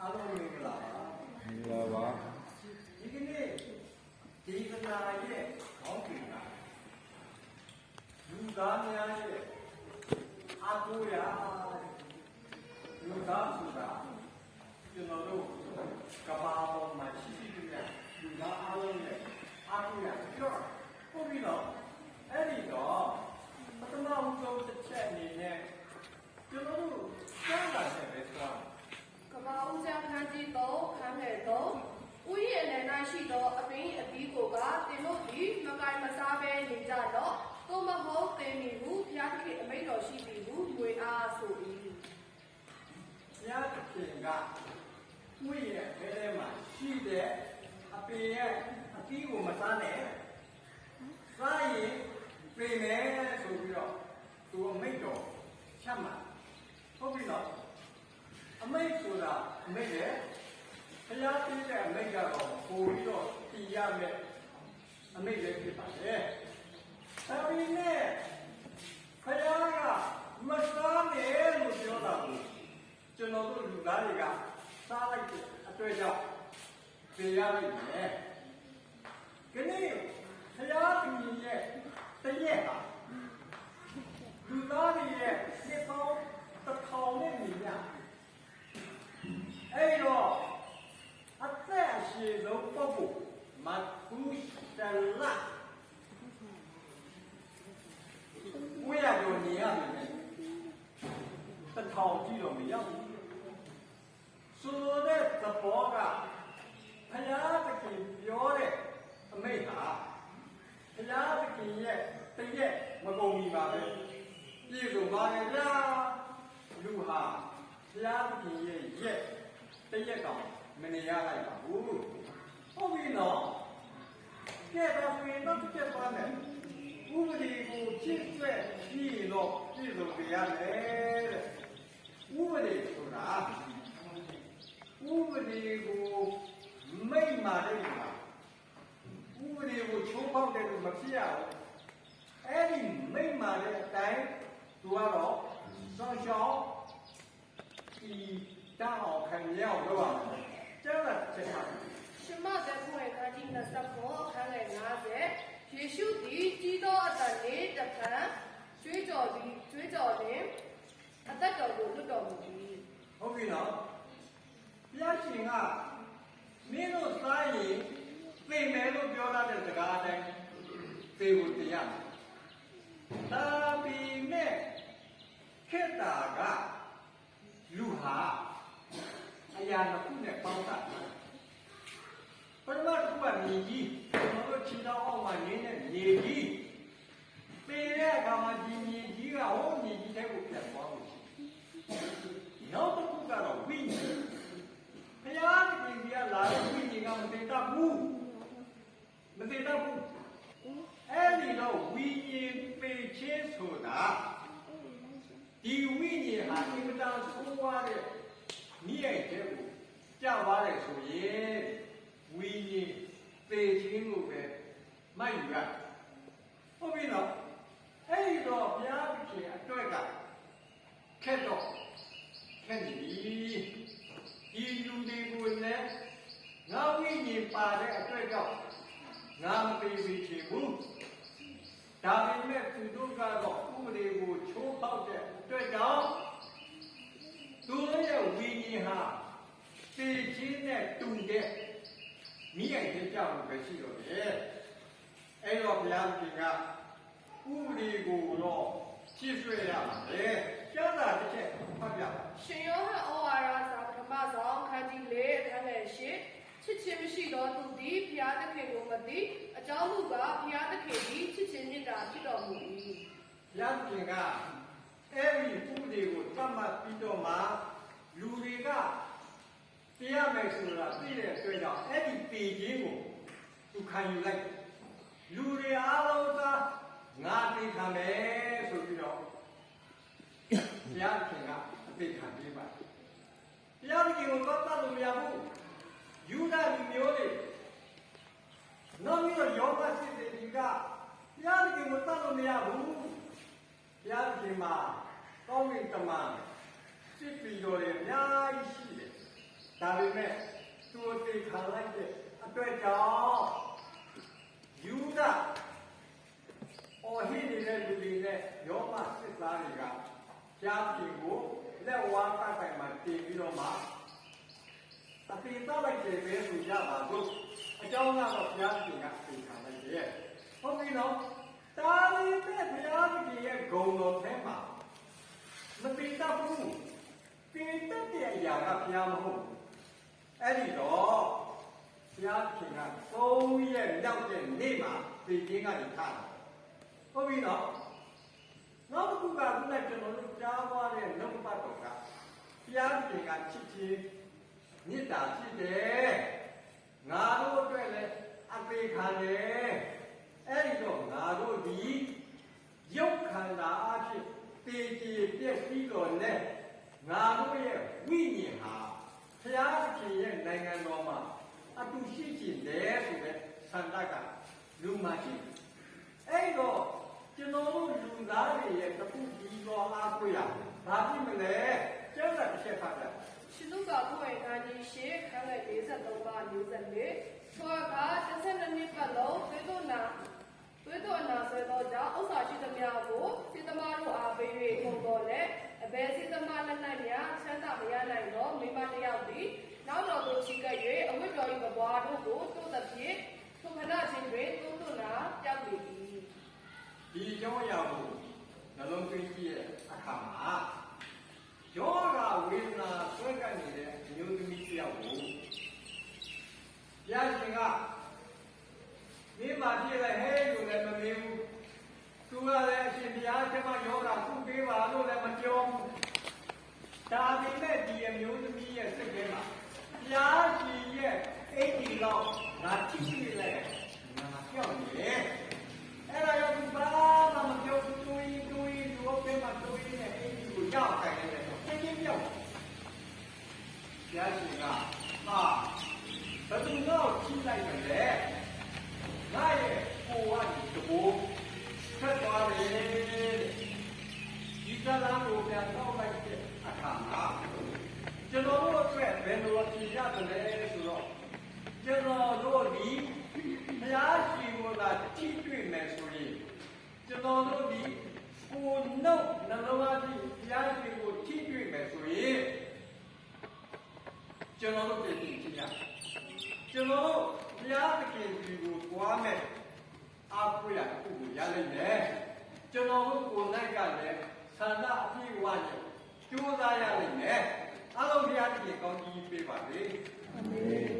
အားလုံးမင်္ဂလာပါမင်္ဂလာပါဒီကနေ့ဒီကနာရဲ့ခေါင်းပြင်ကလူသားများရဲ့အကူရလူသားဆိုတာကျွန်တော်တို့ကဘာပေါ်မှာရှိရှိတဲ့လူသားအားလုံးရဲ့အကူရပြောပုံပြီးတော့အဲ့ဒီတော့ပထမဆုံးတစ်ချက်အနေနဲ့ကျွန်တော်တို့ကြားလာတဲ့ပဲဆိုတော့ ကမ္ဘာဦးကျန်းခန်းကြီးတော့ခန်းငယ်တော့ဥယျာဉ်နယ်၌ ရှိသောအပင်းအသီးကိုကတင်တို့သည်မကိုင်မစားဘဲနေကြတော့သို့မဟုတ်တင်မီဟုဘုရားသခင်အမိန့်တော်ရှိသည်ဟုငွေအားဆို၏ဘုရားသခင်ကကိုယ့်ရဲ့ဘဲထဲမှာရှိတဲ့အပင်ရဲ့အသီးကိုမစားနဲ့စားရင်ပြင်မယ်ဆိုပြီးတော့သူအမိန့်တော်ချက်မှာဟုတ်ပြီနော်အမိန့်ဆိုတာအမိန့်လေ ဘုရားပြတဲ့အမိန့်ကတော့ပို့ပြီးတော့တည်ရမယ်အမိန့်လည်းဖြစ်ပါတယ်ဒါပေမဲ့ဘုရားကမစားနဲ့လို့ပြောတာကိုကျွန်တော်တို့လူသားတွေကစားလိုက်တဲ့အတွေ့အကြောင့်သိရလိမ့်မယ်။ဒီနေ့ဘုရားသူကြီးရဲ့တရက်ဟာလူသားတွေရဲ့စစ်ပေါင်းတစ်ထောင်နဲ့ညီမျှအဲ့တော့အ သက်အရှိဆုံးပုဂ္ဂိုလ်မကုသလဝိရကျော်နေရမယ်တစ်ထောင်ကြည့်တော့မရောက်ဘူးဆိုတဲ့သဘောကဘုရားသခင်ပြောတဲ့အမိန့်ဟာဘုရားသခင်ရဲ့တရက်မကုန်ပြီပါပဲပြည့်စုံပါရဲ့ဗျာလူဟာဘုရားသခင်ရဲ့ရက်တရက်ကောင် မနေရလိုက်ပါဘူးဟုတ်ပြီနော်ကဲတော့ဆိုရင်တော့တစ်ချက်ပါမယ်ဥပဒေကိုချစ်ဆွဲပြီးတော့ပြည့်စုံကြရတယ်တဲ့ဥပဒေဆိုတာဥပဒေကိုမိတ်မာတဲ့လူမှာဥပဒေကိုချိုးဖောက်တဲ့လူမဖြစ်ရဘူးအဲ့ဒီမိတ်မာတဲ့အတိုင်းသူကတော့စောင့်ရှောက်ဒီတောင်းအောင်ခံရအောင်လုပ်ရမယ်ကျန်တဲ့ချက်ပါ ရှမသက်ဖွင့်ခန်းကြီး29အခန်းငယ်50 ယေရှုသည်ကြီးသောအတန်နှင့်တဖန်ကျွေးကြော်သည်ကျွေးကြော်နှင့်အသက်တော်ကိုလွတ်တော်မူသည်ဟုတ်ပြီနော်ဘုရားရှင်ကမင်းတို့စားရင်သိမယ်လို့ပြောတာတဲ့စကားအတိုင်းသိဖို့တရားမယ်ဒါပေမဲ့ခေတ္တာကလူဟာအရာတစ်ခုနဲ့ပေါင်းတာ ပထမတစ်ခုကမြေကြီးကျွန်တော်တို့ခြေတော်အောက်မှာနေတဲ့မြေကြီးပေတဲ့အခါမှာဒီမြေကြီးကဟိုမြေကြီးတဲ့ကိုပြန်သွားလို့ရှိတယ်နောက်တစ်ခုကတော့ဝိညာဉ်ဘုရားသခင်ကြီးကလာတဲ့ဝိညာဉ်ကမသိတတ်ဘူးမသိတတ်ဘူးအဲ့ဒီတော့ဝိညာဉ်ပေခြင်းဆိုတာဒီဝိညာဉ်ဟာအင်မတန်ဆိုးဝါးတဲ့မိရိုက်တဲ့ကိုကြောက်သွားတယ်ဆိုရင် ဝိညာဉ်ပေခြင်းလို့ပဲမှတ်ယူရတယ်ဟုတ်ပြီနော်အဲ့ဒီတော့ဘုရားသခင်အတွက်ကခက်တော့ခက်နေပြီဒီလူတွေကိုလည်းငါဝိညာဉ်ပါတဲ့အတွက်ကြောင့်ငါမပေပေချင်ဘူးဒါပေမဲ့သူတို့ကတော့ဥပဒေကိုချိုးဖောက်တဲ့အတွက်ကြောင့်သူတို့ရဲ့ဝိညာဉ်ဟာပေခြင်းနဲ့တူတဲ့ မိရိုက်တဲ့ကြောင့်ပဲရှိတော့တယ်အဲ့တော့ဘုရားရှင်ကဥပဒေကိုတော့ရှင်းဆွဲရပါလေကျမ်းစာတစ်ချက်ဖတ်ပြပါရှင်ယောဟန်ဩဝါဒစာပထမဆုံးခန်းကြီး၄အခန်းငယ်၈ချစ်ချင်းမရှိသောသူသည်ဘုရားသခင်ကိုမသိအကြောင်းမူကားဘုရားသခင်သည်ချစ်ချင်းမေတ္တာဖြစ်တော်မူ၏ဘုရားရှင်ကအဲ့ဒီဥပဒေကိုသတ်မှတ်ပြီးတော့မှလူတွေကတရားမယ်ဆိုတာသိတဲ့အတွက်ကြောင့်အဲ့ဒီပေခြင်းကို သူခံယူလိုက်လူတွေအားလုံးကငါသိခံမယ်ဆိုပြီးတော့ဘုရားရှင်ကအသိခံပေးပါတယ်ဘုရားရှင်ကိုသတ်မှတ်လို့မရဘူးယူဒလူမျိုးတွေနောက်ပြီးတော့ယောဂစစ်တဲ့ဒီကဘုရားသခင်ကိုတတ်လို့မရဘူးဘုရားသခင်မှာကောင်းကင်တမန်စစ်ပြီးတော်တွေအများကြီးရှိတယ်ဒါပေမဲ့သူအသေးခံလိုက်တဲ့အတွက်ကြောင့် ယူဒအော်ဟိနေတဲ့လူတွေနဲ့ယောမစစ်သားတွေကကြားပြင်ကိုလက်ဝါးပတ်ပိုင်မှာတင်ပြီးတော့မှအပေတော့လိုက်တယ်ပဲဆိုကြပါစို့အကြောင်းကတော့ဘုရားရှင်ကအပေခံလိုက်တယ်ဟုတ်ပြီနော်တာလီတဲ့ဘုရားရှင်ရဲ့ဂုဏ်တော်ထဲမှာမပေတတ်ဘူးပေတတ်တဲ့အရာကဘုရားမဟုတ်ဘူးအဲ့ဒီတော့ ဘုရားရှင်ကသုံးရက်ရောက်တဲ့နေ့မှာပေခြင်းကနေထားတာဟုတ်ပြီနော်နောက်တစ်ခုကခုနကကျွန်တော်တို့ကြားသွားတဲ့နှုတ်ပတ်တော်ကဘုရားရှင်ကချစ်ချင်းမေတ္တာဖြစ်တယ်ငါတို့အတွက်လည်းအသေးခံတယ်အဲ့ဒီတော့ငါတို့ဒီရုပ်ခန္ဓာအဖြစ်တည်ကြည်ပြည့်စည်တော်နဲ့ငါတို့ရဲ့ဝိညာဉ်ဟာဘုရားရှင်ရဲ့နိုင်ငံတော်မှာအတူရှိကျင်တယ်ဆိုတဲ့ဆန္ဒ ကလူမှရှိတယ်အဲ့တော့ကျွန်တော်တို့လူသားတွေရဲ့တခုဒီတော်အားကိုရဘာဖြစ်မလဲကျမ်းစာတစ်ချက်ဖတ်လိုက်ရှင်လုကာကိုယ်တိုင်ကြီးရှေခန်းလိုက်53ပါ54ဆိုက32နှစ်ပတ်လုံးသွေးတို့နာသွေးတို့အနာဆွဲသောကြောင့်ဥစ္စာရှိသမျှကိုစေတမတို့အားပေး၍ကုန်တော်လဲအဘယ်စေတမလက်၌များချမ်းသာမရနိုင်သောမိမတစ်ယောက်သည်နောက်တော်သို့ချီကပ်၍အဝတ်တော်၏ပပွားတို့ကိုတိုးသဖြင့်ထိုခဏချင်းတွင်တိုးတို့နာပြောက်လေသည် ဒီကြောင်းအရာကိုနှလုံးသွင်းကြည့်ရဲ့အ ခါမှာယောဂဝေဒနာဆွဲကပ်နေတဲ့အမျိုးသမီးတစ်ယောက်ကိုဘုရားရှင်ကမင်းမာပြည့်လိုက်ဟဲ့လို့လည်းမမေးဘူးသူကလည်းအရှင်ဘုရားကျမယောဂကုပေးပါလို့လည်းမပြောဘူးဒါပေမဲ့ဒီအမျိုးသမီးရဲ့စိတ်ထဲမှာဘုရားရှင်ရဲ့အိတ်ဒီလောက်ငါကြည့်ကြည့်လိုက်ငါပြောင်းနေတယ်အဲ့ဒါရောဘာမှမပြောဘူးတူရင်တူရင်ဒီဘက်မှာတူရင်နဲ့အိတ်ဒီကိုရောက်တိုင်နေတယ်တော့ချင်းချင်းပြောင်းဘု ရားရှင်ကဟာဘယ်သူတော့ကြည့် နအပြည့်အဝနဲ့ကျိုးစားရနိုင်မယ်အလုံးဘုရားတည်ကောင်းကြီးပေးပါစေ။အာမင်